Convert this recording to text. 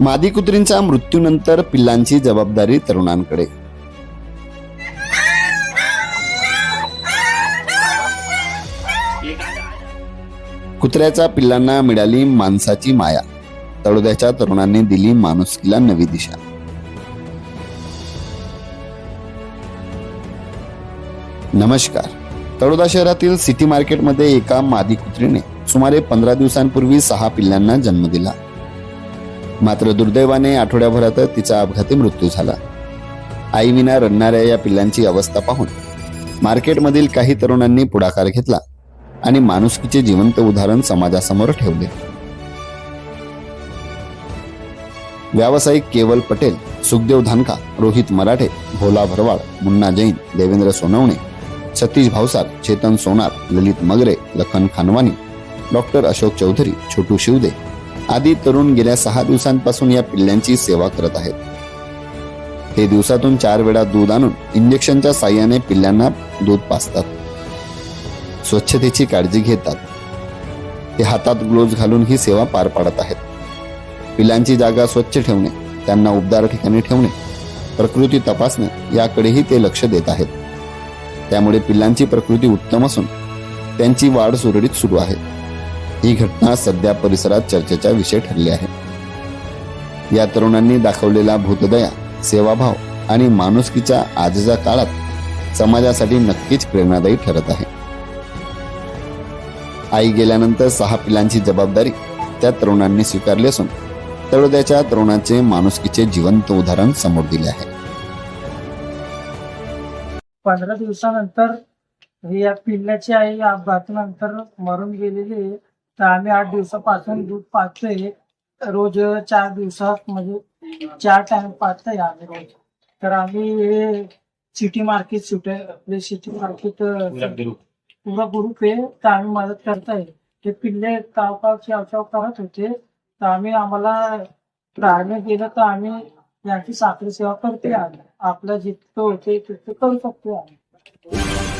मादी कुत्रींच्या मृत्यूनंतर पिल्लांची जबाबदारी तरुणांकडे. कुत्र्याच्या पिल्लांना मिळाली माणसाची माया. तळोद्याच्या तरुणांनी दिली माणुसकीला नवी दिशा. नमस्कार. तळोदा शहरातील सिटी मार्केटमध्ये एका मादी कुत्रीने सुमारे पंधरा दिवसांपूर्वी सहा पिल्लांना जन्म दिला. मात्र दुर्दैवाने आठवड्याभरात तिचा अपघाती मृत्यू झाला. आईविना रडणाऱ्या या पिल्लांची अवस्था पाहून मार्केटमधील काही तरुणांनी पुढाकार घेतला आणि माणुसकीचे जिवंत उदाहरण समाजासमोर ठेवले. व्यावसायिक केवल पटेल सुखदेव धानका रोहित मराठे भोला भरवाड मुन्ना जैन देवेंद्र सोनवणे सतीश भावसार चेतन सोनार ललित मगरे लखन खानवानी डॉक्टर अशोक चौधरी छोटू शिवदे आदी तरुण गेल्या सहा दिवसांपासून या पिल्ल्यांची सेवा करत आहेत. हे दिवसातून चार वेळा दूध आणून इंजेक्शनच्या साह्याने पिल्लांना दूध पाजतात. स्वच्छतेची काळजी घेतात. ते हातात ग्लोव्ज घालून ही सेवा पार पाडत आहेत. पिलांची जागा स्वच्छ ठेवणे त्यांना उबदार ठिकाणी ठेवणे प्रकृती तपासणे याकडेही ते लक्ष देत आहेत. त्यामुळे पिल्लांची प्रकृती उत्तम असून त्यांची वाढ सुरळीत सुरू आहे. ही घटना सध्या परिसरात चर्चेचा विषय ठरली आहे. या तरुणांनी दाखवलेला भूतदया सेवाभाव आणि माणुसकीच्या आजच्या काळात समाजासाठी नक्कीच प्रेरणादायी ठरत आहे. आई गेल्यानंतर सहा पिलांची जबाबदारी त्या तरुणांनी स्वीकारली असून तळोद्याच्या तरुणाचे माणुसकीचे जिवंत उदाहरण समोर दिले आहे. पंधरा दिवसानंतर या पिल्ल्याची आई अपघातानंतर मरून गेलेली आहे. तर आम्ही आठ दिवसापासून दूध पाजतोय रोज चार दिवसात म्हणजे चार टाइम पाजतोय आम्ही रोज. तर आम्ही सिटी मार्केट सुटे आपले सिटी मार्केट पुरा ग्रुप आहे. तर आम्ही मदत करताय. ते पिल्ले काव चाव करत होते. तर आम्ही आम्हाला राहणं गेलं तर आम्ही यांची साखळी सेवा करते आम्ही आपलं जितकं होते तितकं करू शकतो आम्ही.